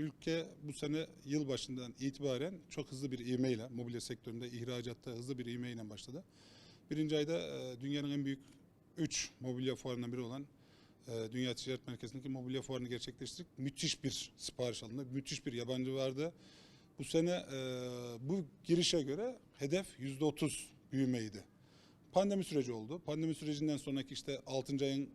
ülke bu sene yıl başından itibaren çok hızlı bir ivmeyle, mobilya sektöründe, ihracatta hızlı bir ivmeyle başladı. Birinci ayda e, dünyanın en büyük 3 mobilya fuarından biri olan e, Dünya Ticaret Merkezi'ndeki mobilya fuarını gerçekleştirdik. Müthiş bir sipariş alındı, müthiş bir yabancı vardı. Bu sene e, bu girişe göre hedef %30 büyümeydi. Pandemi süreci oldu. Pandemi sürecinden sonraki işte 6. ayın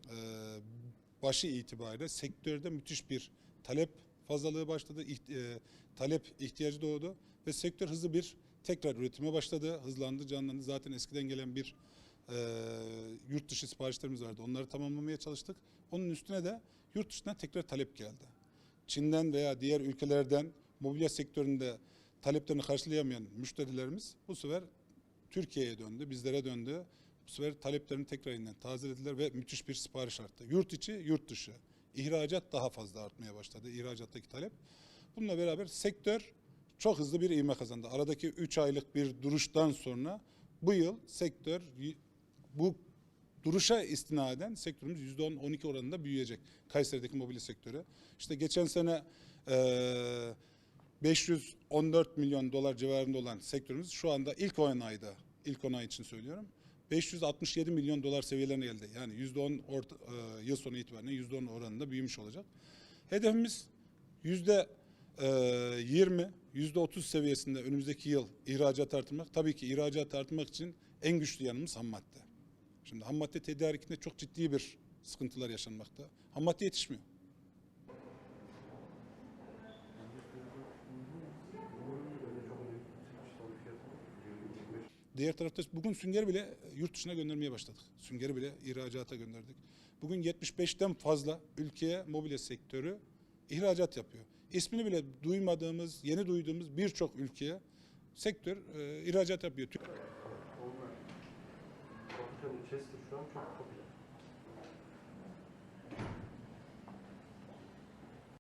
başı itibariyle sektörde müthiş bir talep fazlalığı başladı. İht- e, talep ihtiyacı doğdu ve sektör hızlı bir tekrar üretime başladı. Hızlandı, canlandı. Zaten eskiden gelen bir e, yurt dışı siparişlerimiz vardı. Onları tamamlamaya çalıştık. Onun üstüne de yurt dışından tekrar talep geldi. Çin'den veya diğer ülkelerden mobilya sektöründe taleplerini karşılayamayan müşterilerimiz bu sefer Türkiye'ye döndü, bizlere döndü. Bu sefer taleplerini tekrar yeniden tazelediler ve müthiş bir sipariş arttı. Yurt içi, yurt dışı. İhracat daha fazla artmaya başladı, ihracattaki talep. Bununla beraber sektör çok hızlı bir ivme kazandı. Aradaki 3 aylık bir duruştan sonra bu yıl sektör bu duruşa istinaden sektörümüz %10-12 oranında büyüyecek. Kayseri'deki mobilya sektörü. İşte geçen sene eee 514 milyon dolar civarında olan sektörümüz şu anda ilk 10 ayda, ilk 10 ay için söylüyorum. 567 milyon dolar seviyelerine geldi. Yani %10 orta, e, yıl sonu itibariyle %10 oranında büyümüş olacak. Hedefimiz yüzde e, 20, yüzde 30 seviyesinde önümüzdeki yıl ihracat artırmak. Tabii ki ihracat artırmak için en güçlü yanımız ham madde. Şimdi ham madde tedarikinde çok ciddi bir sıkıntılar yaşanmakta. Ham madde yetişmiyor. Diğer tarafta bugün süngeri bile yurt dışına göndermeye başladık. Süngeri bile ihracata gönderdik. Bugün 75'ten fazla ülkeye mobilya sektörü ihracat yapıyor. İsmini bile duymadığımız, yeni duyduğumuz birçok ülkeye sektör e, ihracat yapıyor. Onlar. Bakın Chester şu an çok popüler.